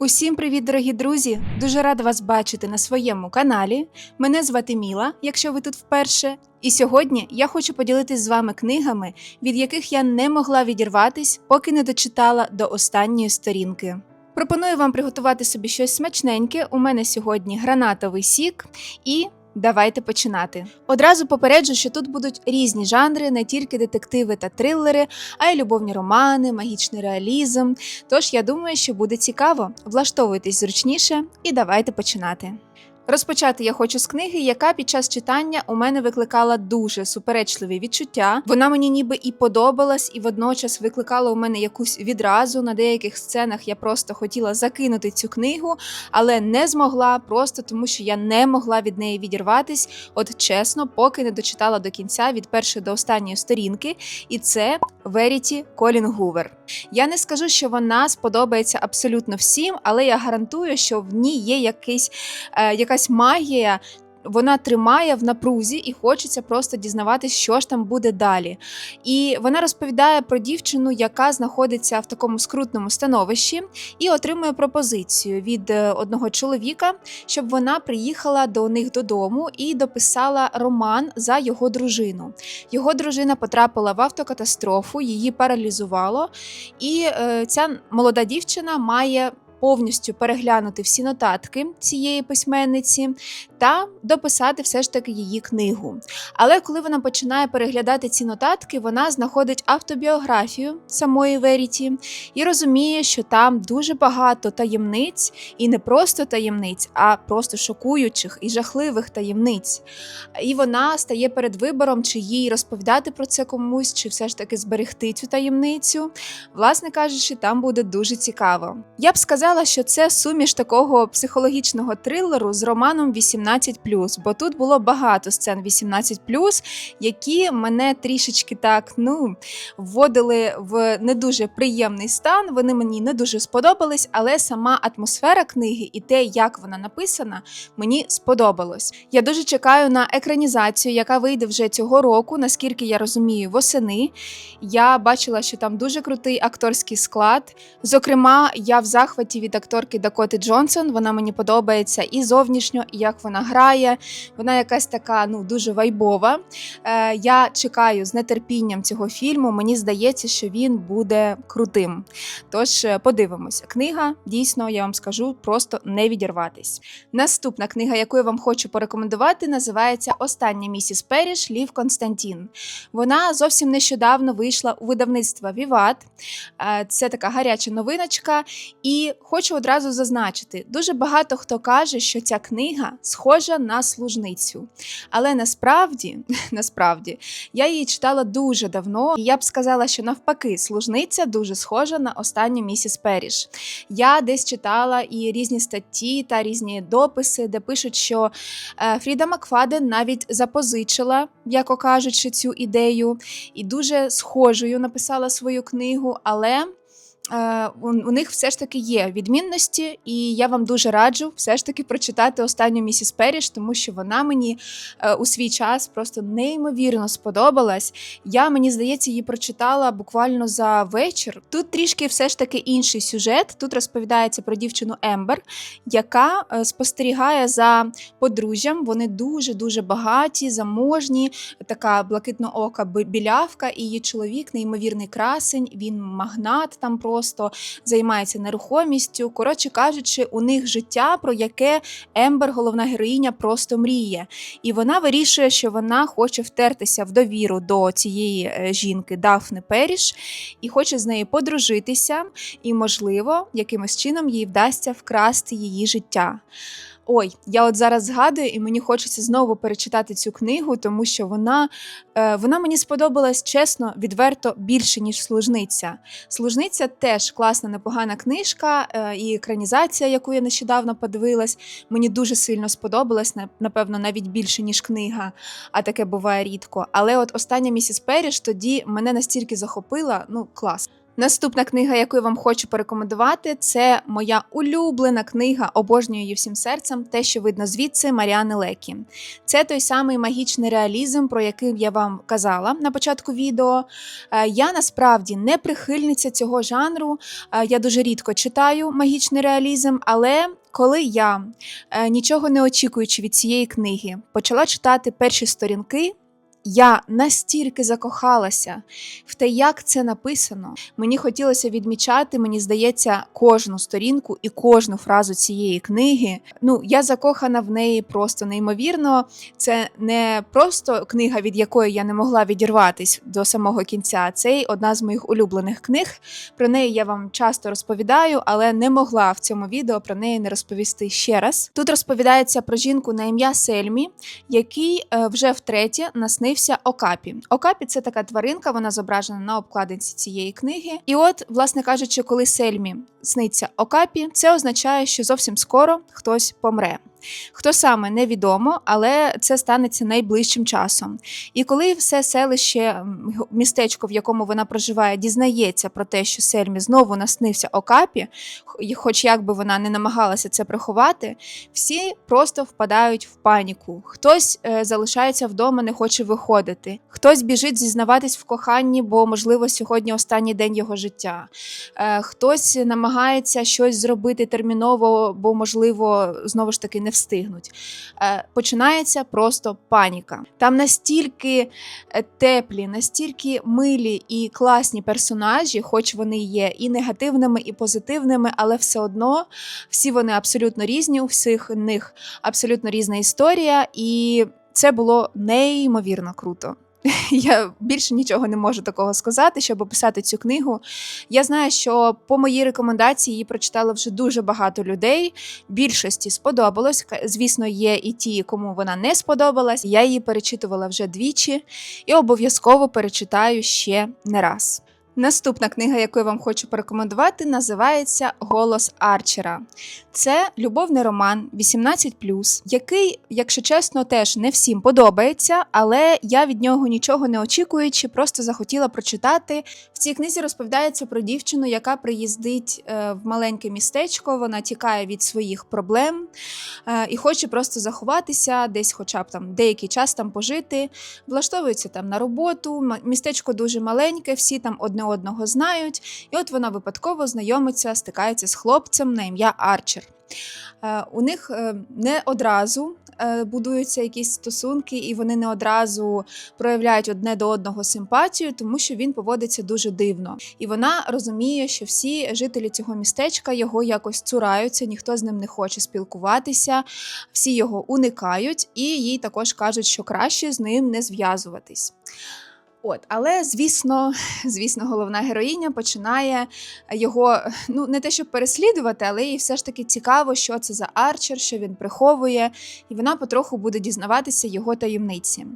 Усім привіт, дорогі друзі! Дуже рада вас бачити на своєму каналі. Мене звати Міла, якщо ви тут вперше. І сьогодні я хочу поділитись з вами книгами, від яких я не могла відірватись, поки не дочитала до останньої сторінки. Пропоную вам приготувати собі щось смачненьке. У мене сьогодні гранатовий сік і. Давайте починати. Одразу попереджу, що тут будуть різні жанри, не тільки детективи та трилери, а й любовні романи, магічний реалізм. Тож я думаю, що буде цікаво. Влаштовуйтесь зручніше і давайте починати. Розпочати я хочу з книги, яка під час читання у мене викликала дуже суперечливі відчуття. Вона мені ніби і подобалась, і водночас викликала у мене якусь відразу. На деяких сценах я просто хотіла закинути цю книгу, але не змогла, просто тому що я не могла від неї відірватись. От чесно, поки не дочитала до кінця від першої до останньої сторінки. І це Веріті Колін Гувер. Я не скажу, що вона сподобається абсолютно всім, але я гарантую, що в ній є якийсь, е, якась магія. Вона тримає в напрузі і хочеться просто дізнаватися, що ж там буде далі. І вона розповідає про дівчину, яка знаходиться в такому скрутному становищі, і отримує пропозицію від е, одного чоловіка, щоб вона приїхала до них додому і дописала роман за його дружину. Його дружина потрапила в автокатастрофу, її паралізувало, і е, ця молода дівчина має. Повністю переглянути всі нотатки цієї письменниці та дописати все ж таки її книгу. Але коли вона починає переглядати ці нотатки, вона знаходить автобіографію самої Веріті і розуміє, що там дуже багато таємниць, і не просто таємниць, а просто шокуючих і жахливих таємниць. І вона стає перед вибором, чи їй розповідати про це комусь, чи все ж таки зберегти цю таємницю. Власне кажучи, там буде дуже цікаво. Я б сказала, що це суміш такого психологічного трилеру з романом 18+, бо тут було багато сцен 18+, які мене трішечки так ну вводили в не дуже приємний стан. Вони мені не дуже сподобались, але сама атмосфера книги і те, як вона написана, мені сподобалось. Я дуже чекаю на екранізацію, яка вийде вже цього року, наскільки я розумію, восени. Я бачила, що там дуже крутий акторський склад. Зокрема, я в захваті від акторки Дакоти Джонсон. Вона мені подобається і зовнішньо, і як вона грає. Вона якась така ну дуже вайбова. Е, Я чекаю з нетерпінням цього фільму. Мені здається, що він буде крутим. Тож е, подивимося. Книга дійсно, я вам скажу, просто не відірватись. Наступна книга, яку я вам хочу порекомендувати, називається Остання місіс Періш Лів Константін. Вона зовсім нещодавно вийшла у видавництво Віват. Е, Це така гаряча новиночка. І хочу одразу зазначити: дуже багато хто каже, що ця книга схожа на служницю. Але насправді, насправді, я її читала дуже давно, і я б сказала, що навпаки, служниця дуже схожа на останню місіс Періш. Я десь читала і різні статті та різні дописи, де пишуть, що е, Фріда Макфаден навіть запозичила, яко кажучи, цю ідею, і дуже схожою написала свою книгу, але. Е, у них все ж таки є відмінності, і я вам дуже раджу все ж таки прочитати останню місіс Періш, тому що вона мені е, у свій час просто неймовірно сподобалась. Я мені здається, її прочитала буквально за вечір. Тут трішки все ж таки інший сюжет. Тут розповідається про дівчину Ембер, яка е, спостерігає за подружжям. Вони дуже дуже багаті, заможні, така блакитноока бі- білявка, і її чоловік, неймовірний красень. Він магнат там просто займається нерухомістю. Коротше кажучи, у них життя, про яке Ембер, головна героїня, просто мріє. І вона вирішує, що вона хоче втертися в довіру до цієї е, жінки Дафни Періш і хоче з нею подружитися, і, можливо, якимось чином їй вдасться вкрасти її життя. Ой, я от зараз згадую, і мені хочеться знову перечитати цю книгу, тому що вона, е, вона мені сподобалась чесно, відверто більше, ніж служниця. Служниця теж класна, непогана книжка, е, і екранізація, яку я нещодавно подивилась, мені дуже сильно сподобалась, напевно, навіть більше, ніж книга, а таке буває рідко. Але от остання місіс Періш тоді мене настільки захопила, ну клас. Наступна книга, яку я вам хочу порекомендувати, це моя улюблена книга Обожнюю її всім серцем, те, що видно звідси Маріани Лекі. Це той самий магічний реалізм, про який я вам казала на початку відео. Е, Я насправді не прихильниця цього жанру. Е, Я дуже рідко читаю магічний реалізм, але коли я, е, нічого не очікуючи від цієї книги, почала читати перші сторінки. Я настільки закохалася в те, як це написано. Мені хотілося відмічати, мені здається, кожну сторінку і кожну фразу цієї книги. Ну, я закохана в неї просто неймовірно. Це не просто книга, від якої я не могла відірватись до самого кінця. Це одна з моїх улюблених книг. Про неї я вам часто розповідаю, але не могла в цьому відео про неї не розповісти ще раз. Тут розповідається про жінку на ім'я Сельмі, який е, вже втретє наснився Окапі. Окапі це така тваринка, вона зображена на обкладинці цієї книги. І от, власне кажучи, коли Сельмі сниться Окапі, це означає, що зовсім скоро хтось помре. Хто саме невідомо, але це станеться найближчим часом. І коли все селище, містечко, в якому вона проживає, дізнається про те, що Сельмі знову наснився Окапі, хоч як би вона не намагалася це приховати, всі просто впадають в паніку. Хтось е, залишається вдома, не хоче виходити, хтось біжить зізнаватись в коханні, бо можливо сьогодні останній день його життя. Е, хтось намагається щось зробити терміново, бо можливо знову ж таки не встигнуть. Е, починається просто паніка. Там настільки е, теплі, настільки милі і класні персонажі, хоч вони є і негативними, і позитивними, але все одно всі вони абсолютно різні, у всіх них абсолютно різна історія, і це було неймовірно круто. Я більше нічого не можу такого сказати, щоб описати цю книгу. Я знаю, що по моїй рекомендації її прочитало вже дуже багато людей. Більшості сподобалось. Звісно, є і ті, кому вона не сподобалась. Я її перечитувала вже двічі і обов'язково перечитаю ще не раз. Наступна книга, яку я вам хочу порекомендувати, називається Голос Арчера. Це любовний роман 18+, який, якщо чесно, теж не всім подобається, але я від нього нічого не очікуючи, просто захотіла прочитати. В цій книзі розповідається про дівчину, яка приїздить е, в маленьке містечко, вона тікає від своїх проблем е, і хоче просто заховатися, десь, хоча б там деякий час там пожити, влаштовується там на роботу. Містечко дуже маленьке, всі там одне одного знають. І от вона випадково знайомиться, стикається з хлопцем на ім'я Арчер. Е, У них е, не одразу е, будуються якісь стосунки, і вони не одразу проявляють одне до одного симпатію, тому що він поводиться дуже дивно. І вона розуміє, що всі жителі цього містечка його якось цураються, ніхто з ним не хоче спілкуватися, всі його уникають, і їй також кажуть, що краще з ним не зв'язуватись. От, але звісно, звісно, головна героїня починає його ну не те, щоб переслідувати, але їй все ж таки цікаво, що це за арчер, що він приховує, і вона потроху буде дізнаватися його таємниці.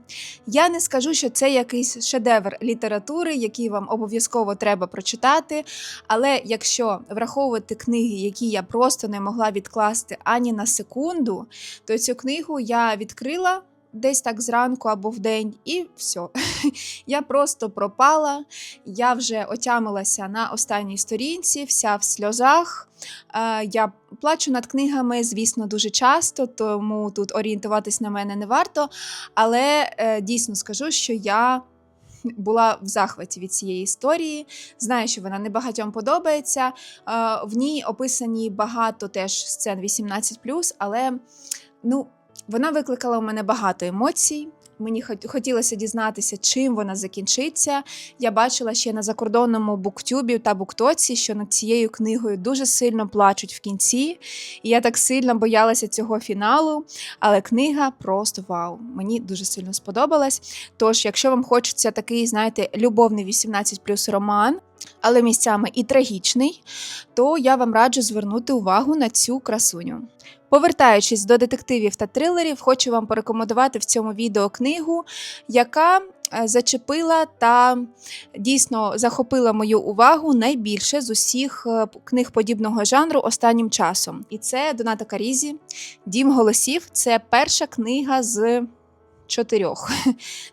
Я не скажу, що це якийсь шедевр літератури, який вам обов'язково треба прочитати. Але якщо враховувати книги, які я просто не могла відкласти ані на секунду, то цю книгу я відкрила. Десь так зранку або в день, і все. Я просто пропала. Я вже отямилася на останній сторінці, вся в сльозах. Е, Я плачу над книгами, звісно, дуже часто, тому тут орієнтуватись на мене не варто. Але е, дійсно скажу, що я. Була в захваті від цієї історії. Знаю, що вона не багатьом подобається. Е, В ній описані багато теж сцен 18+, але ну, вона викликала у мене багато емоцій. Мені хотілося дізнатися, чим вона закінчиться. Я бачила ще на закордонному буктюбі та буктоці, що над цією книгою дуже сильно плачуть в кінці. І я так сильно боялася цього фіналу. Але книга просто вау. Мені дуже сильно сподобалась. Тож, якщо вам хочеться такий, знаєте, любовний 18 роман, але місцями і трагічний, то я вам раджу звернути увагу на цю красуню. Повертаючись до детективів та трилерів, хочу вам порекомендувати в цьому відео книгу, яка е, зачепила та дійсно захопила мою увагу найбільше з усіх е, книг подібного жанру останнім часом. І це Доната Карізі, Дім голосів. Це перша книга з чотирьох.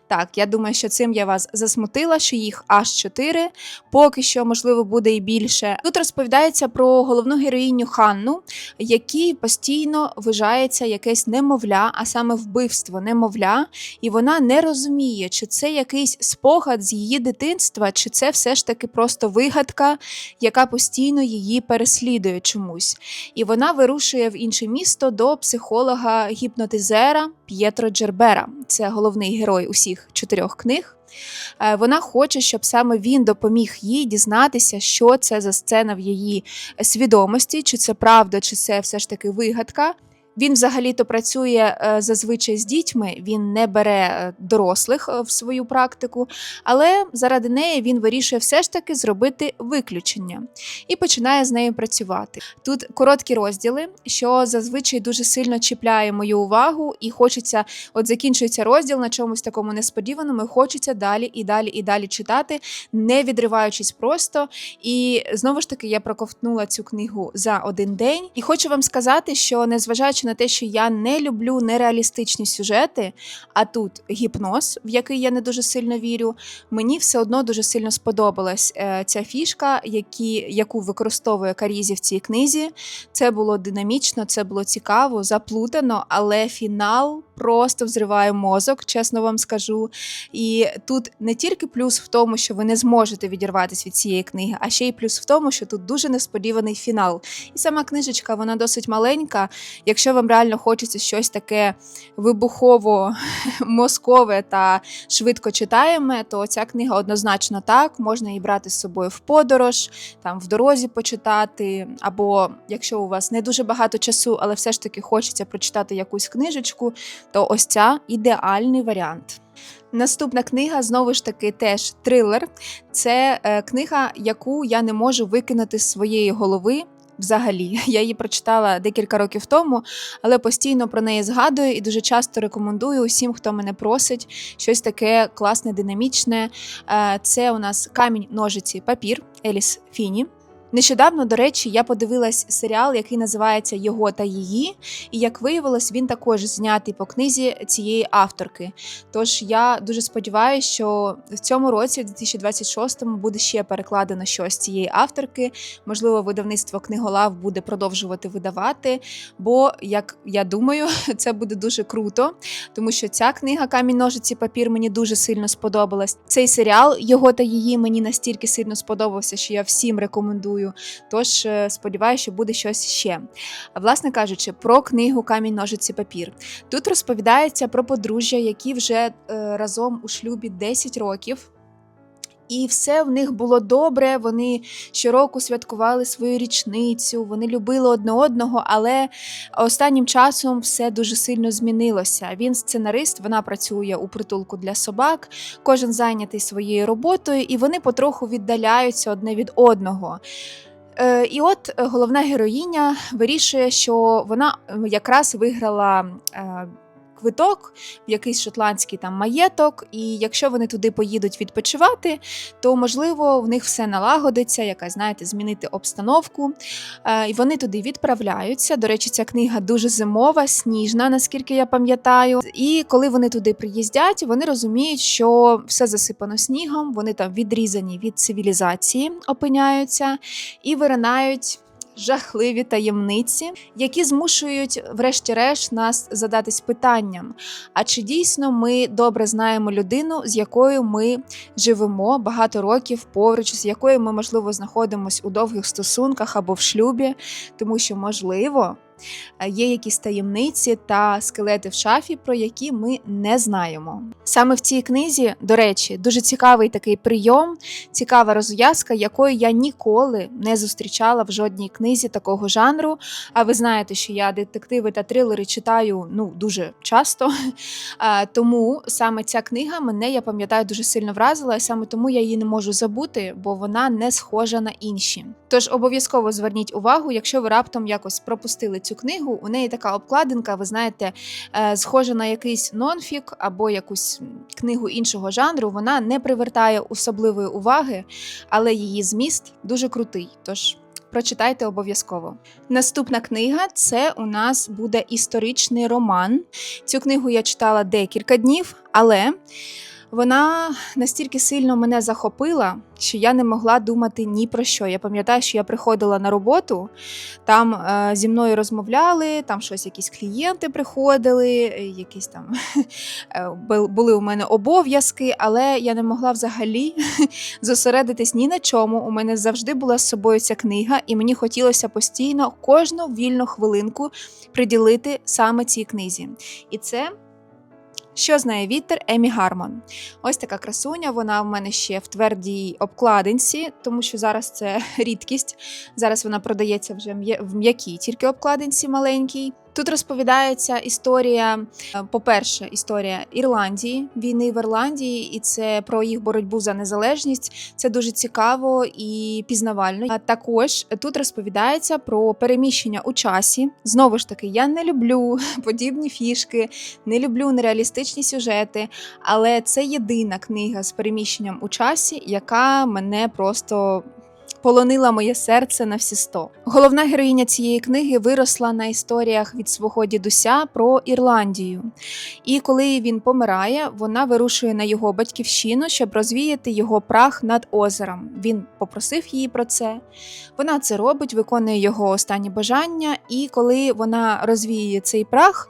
Так, я думаю, що цим я вас засмутила, що їх аж чотири. Поки що, можливо, буде і більше. Тут розповідається про головну героїню Ханну, якій постійно вважається якесь немовля, а саме вбивство немовля, і вона не розуміє, чи це якийсь спогад з її дитинства, чи це все ж таки просто вигадка, яка постійно її переслідує чомусь. І вона вирушує в інше місто до психолога гіпнотизера П'єтро Джербера. Це головний герой усіх чотирьох книг. Е, Вона хоче, щоб саме він допоміг їй дізнатися, що це за сцена в її свідомості, чи це правда, чи це все ж таки вигадка. Він взагалі-то працює е, зазвичай з дітьми, він не бере е, дорослих е, в свою практику, але заради неї він вирішує все ж таки зробити виключення і починає з нею працювати. Тут короткі розділи, що зазвичай дуже сильно чіпляє мою увагу, і хочеться, от закінчується розділ на чомусь такому несподіваному, і хочеться далі і далі і далі читати, не відриваючись просто. І знову ж таки я проковтнула цю книгу за один день. І хочу вам сказати, що незважаючи на те, що я не люблю нереалістичні сюжети, а тут гіпноз, в який я не дуже сильно вірю, мені все одно дуже сильно сподобалась е, ця фішка, які, яку використовує Карізі в цій книзі. Це було динамічно, це було цікаво, заплутано, але фінал просто взриває мозок, чесно вам скажу. І тут не тільки плюс в тому, що ви не зможете відірватися від цієї книги, а ще й плюс в тому, що тут дуже несподіваний фінал. І сама книжечка, вона досить маленька. Якщо вам реально хочеться щось таке вибухово мозкове та швидко читаєме, то ця книга однозначно так. Можна її брати з собою в подорож, там в дорозі почитати. Або якщо у вас не дуже багато часу, але все ж таки хочеться прочитати якусь книжечку, то ось ця ідеальний варіант. Наступна книга знову ж таки теж трилер. Це е, книга, яку я не можу викинути з своєї голови. Взагалі, я її прочитала декілька років тому, але постійно про неї згадую і дуже часто рекомендую усім, хто мене просить щось таке класне, динамічне. Е, Це у нас камінь, ножиці, папір Еліс Фіні. Нещодавно, до речі, я подивилась серіал, який називається Його та її, і як виявилось, він також знятий по книзі цієї авторки. Тож я дуже сподіваюся, що в цьому році, в 2026-му, буде ще перекладено щось цієї авторки. Можливо, видавництво книголав буде продовжувати видавати. Бо, як я думаю, це буде дуже круто, тому що ця книга Камінь ножиці папір мені дуже сильно сподобалась. Цей серіал його та її мені настільки сильно сподобався, що я всім рекомендую. Тож е, сподіваюся, що буде щось ще. А власне кажучи, про книгу Камінь ножиці папір. Тут розповідається про подружжя, які вже е, разом у шлюбі 10 років. І все в них було добре. Вони щороку святкували свою річницю, вони любили одне одного, але останнім часом все дуже сильно змінилося. Він сценарист, вона працює у притулку для собак, кожен зайнятий своєю роботою, і вони потроху віддаляються одне від одного. Е, І от е, головна героїня вирішує, що вона е, якраз виграла. Квиток в якийсь шотландський там маєток, і якщо вони туди поїдуть відпочивати, то можливо в них все налагодиться, якась, знаєте, змінити обстановку. Е, і вони туди відправляються. До речі, ця книга дуже зимова, сніжна, наскільки я пам'ятаю. І коли вони туди приїздять, вони розуміють, що все засипано снігом, вони там відрізані від цивілізації, опиняються і виринають. Жахливі таємниці, які змушують, врешті-решт, нас задатись питанням: а чи дійсно ми добре знаємо людину, з якою ми живемо багато років поруч, з якою ми, можливо, знаходимося у довгих стосунках або в шлюбі, тому що, можливо, є якісь таємниці та скелети в шафі, про які ми не знаємо. Саме в цій книзі, до речі, дуже цікавий такий прийом, цікава розв'язка, якої я ніколи не зустрічала в жодній книзі такого жанру. А ви знаєте, що я детективи та трилери читаю ну дуже часто. Тому саме ця книга мене, я пам'ятаю, дуже сильно вразила, і саме тому я її не можу забути, бо вона не схожа на інші. Тож обов'язково зверніть увагу, якщо ви раптом якось пропустили цю книгу, у неї така обкладинка, ви знаєте, е, схожа на якийсь нонфік або якусь книгу іншого жанру. Вона не привертає особливої уваги, але її зміст дуже крутий. Тож прочитайте обов'язково. Наступна книга це у нас буде історичний роман. Цю книгу я читала декілька днів, але вона настільки сильно мене захопила, що я не могла думати ні про що. Я пам'ятаю, що я приходила на роботу, там е, зі мною розмовляли, там щось якісь клієнти приходили, е, якісь там е, були у мене обов'язки, але я не могла взагалі зосередитись ні на чому. У мене завжди була з собою ця книга, і мені хотілося постійно кожну вільну хвилинку приділити саме цій книзі. І це. Що знає вітер Емі Гармон. Ось така красуня. Вона в мене ще в твердій обкладинці, тому що зараз це рідкість. Зараз вона продається вже в м'якій тільки обкладинці маленькій. Тут розповідається історія, е, по-перше, історія Ірландії, війни в Ірландії, і це про їх боротьбу за незалежність. Це дуже цікаво і пізнавально. А також тут розповідається про переміщення у часі. Знову ж таки, я не люблю подібні фішки, не люблю нереалістичні сюжети, але це єдина книга з переміщенням у часі, яка мене просто. Полонила моє серце на всі сто. Головна героїня цієї книги виросла на історіях від свого дідуся про Ірландію. І коли він помирає, вона вирушує на його батьківщину, щоб розвіяти його прах над озером. Він попросив її про це. Вона це робить, виконує його останні бажання, і коли вона розвіює цей прах,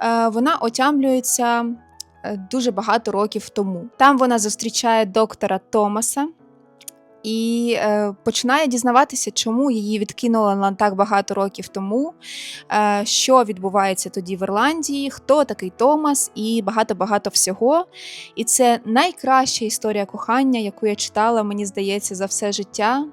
е, вона отямлюється е, дуже багато років тому. Там вона зустрічає доктора Томаса. І е, починає дізнаватися, чому її відкинуло на так багато років тому, е, що відбувається тоді в Ірландії, хто такий Томас, і багато-багато всього. І це найкраща історія кохання, яку я читала, мені здається, за все життя.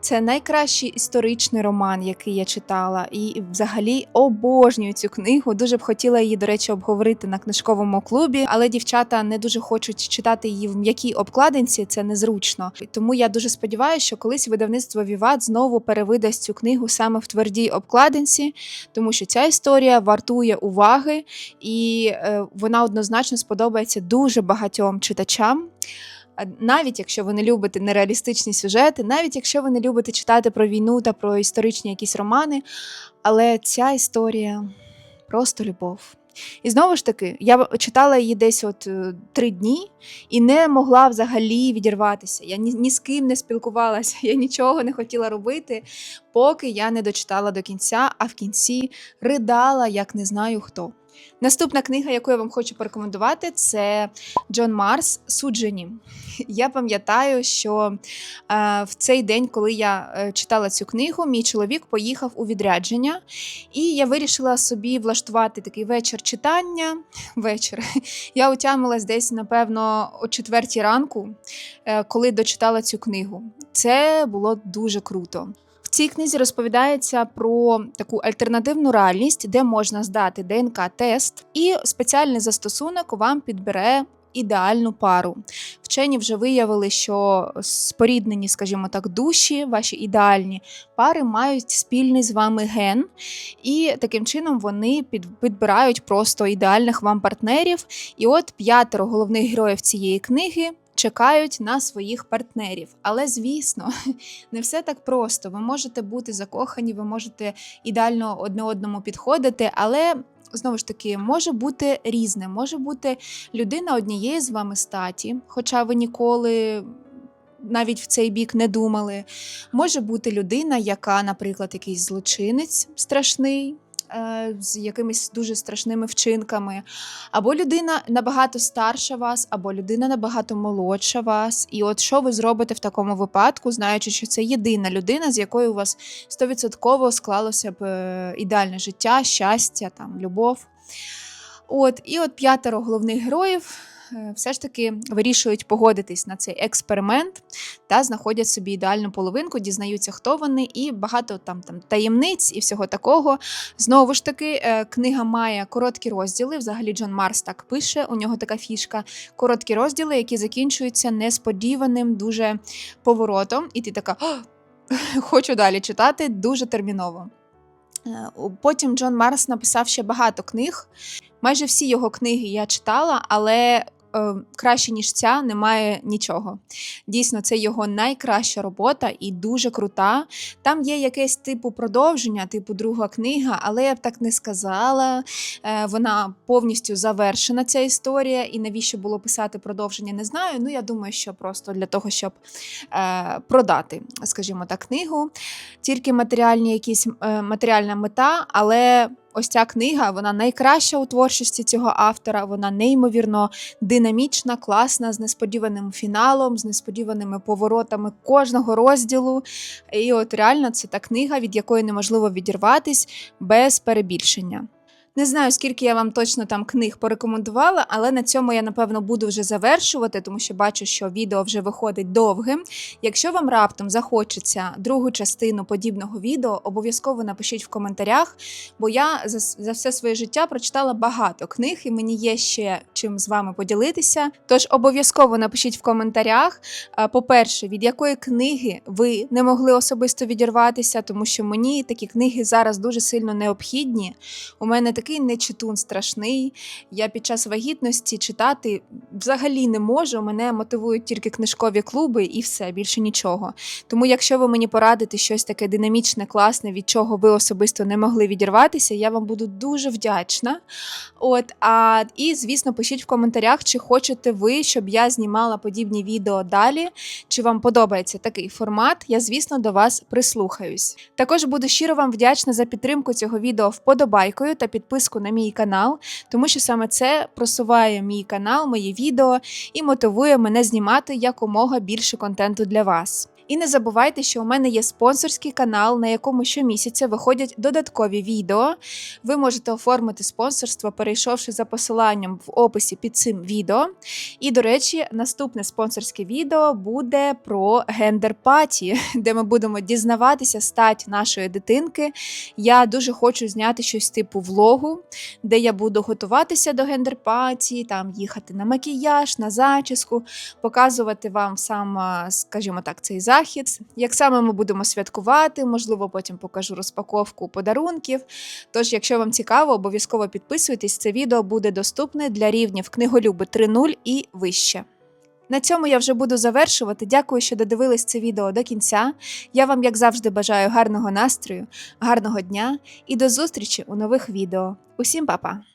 Це найкращий історичний роман, який я читала. І взагалі обожнюю цю книгу. Дуже б хотіла її, до речі, обговорити на книжковому клубі, але дівчата не дуже хочуть читати її в м'якій обкладинці, це незручно. Тому я дуже сподіваюся, що колись видавництво Віват знову перевидасть цю книгу саме в твердій обкладинці, тому що ця історія вартує уваги, і е, вона однозначно сподобається дуже багатьом читачам. Навіть якщо ви не любите нереалістичні сюжети, навіть якщо ви не любите читати про війну та про історичні якісь романи, але ця історія просто любов. І знову ж таки, я читала її десь от е, три дні і не могла взагалі відірватися. Я ні, ні з ким не спілкувалася, я нічого не хотіла робити, поки я не дочитала до кінця, а в кінці ридала, як не знаю хто. Наступна книга, яку я вам хочу порекомендувати, це Джон Марс Суджені. Я пам'ятаю, що е, в цей день, коли я е, читала цю книгу, мій чоловік поїхав у відрядження, і я вирішила собі влаштувати такий вечір читання. Вечір. Я отямилась десь, напевно, о четвертій ранку, е, коли дочитала цю книгу. Це було дуже круто. Цій книзі розповідається про таку альтернативну реальність, де можна здати ДНК-тест, і спеціальний застосунок вам підбере ідеальну пару. Вчені вже виявили, що споріднені, скажімо так, душі, ваші ідеальні пари мають спільний з вами ген, і таким чином вони під, підбирають просто ідеальних вам партнерів. І от п'ятеро головних героїв цієї книги. Чекають на своїх партнерів, але звісно, не все так просто. Ви можете бути закохані, ви можете ідеально одне одному підходити, але знову ж таки може бути різне. Може бути людина однієї з вами статі, хоча ви ніколи. Навіть в цей бік не думали. Може бути людина, яка, наприклад, якийсь злочинець страшний, з якимись дуже страшними вчинками, або людина набагато старша вас, або людина набагато молодша вас. І от що ви зробите в такому випадку, знаючи, що це єдина людина, з якою у вас стовідсотково склалося б е, ідеальне життя, щастя, там, любов. От, і от п'ятеро головних героїв е, все ж таки вирішують погодитись на цей експеримент та знаходять собі ідеальну половинку, дізнаються, хто вони, і багато там, там таємниць і всього такого. Знову ж таки, е, книга має короткі розділи. Взагалі, Джон Марс так пише, у нього така фішка. Короткі розділи, які закінчуються несподіваним дуже поворотом. І ти така хочу далі читати дуже терміново. Е, Потім Джон Марс написав ще багато книг. Майже всі його книги я читала, але е, краще, ніж ця, немає нічого. Дійсно, це його найкраща робота і дуже крута. Там є якесь типу продовження, типу друга книга, але я б так не сказала. Е, Вона повністю завершена, ця історія, і навіщо було писати продовження, не знаю. Ну, я думаю, що просто для того, щоб е, продати, скажімо так, книгу. Тільки матеріальні якісь е, матеріальна мета, але. Ось ця книга, вона найкраща у творчості цього автора. Вона неймовірно динамічна, класна, з несподіваним фіналом, з несподіваними поворотами кожного розділу. І от реально це та книга, від якої неможливо відірватись без перебільшення. Не знаю, скільки я вам точно там книг порекомендувала, але на цьому я напевно буду вже завершувати, тому що бачу, що відео вже виходить довгим. Якщо вам раптом захочеться другу частину подібного відео, обов'язково напишіть в коментарях, бо я за, за все своє життя прочитала багато книг, і мені є ще чим з вами поділитися. Тож обов'язково напишіть в коментарях. По-перше, від якої книги ви не могли особисто відірватися, тому що мені такі книги зараз дуже сильно необхідні. У мене такий нечитун страшний. Я під час вагітності читати взагалі не можу. Мене мотивують тільки книжкові клуби і все, більше нічого. Тому, якщо ви мені порадите щось таке динамічне, класне, від чого ви особисто не могли відірватися, я вам буду дуже вдячна. От, а, і, звісно, пишіть в коментарях, чи хочете ви, щоб я знімала подібні відео далі, чи вам подобається такий формат. Я, звісно, до вас прислухаюсь. Також буду щиро вам вдячна за підтримку цього відео вподобайкою та підписку на мій канал, тому що саме це просуває мій канал, мої відео і мотивує мене знімати якомога більше контенту для вас. І не забувайте, що у мене є спонсорський канал, на якому щомісяця виходять додаткові відео. Ви можете оформити спонсорство, перейшовши за посиланням в описі під цим відео. І, до речі, наступне спонсорське відео буде про гендер-паті, де ми будемо дізнаватися стать нашої дитинки. Я дуже хочу зняти щось типу влогу, де я буду готуватися до гендер-паті, там їхати на макіяж, на зачіску, показувати вам сам, скажімо так, цей захід, як саме ми будемо святкувати, можливо, потім покажу розпаковку подарунків. Тож, якщо вам цікаво, обов'язково підписуйтесь. Це відео буде доступне для рівнів книголюби 3.0 і вище. На цьому я вже буду завершувати. Дякую, що додивились це відео до кінця. Я вам, як завжди, бажаю гарного настрою, гарного дня і до зустрічі у нових відео. Усім па-па!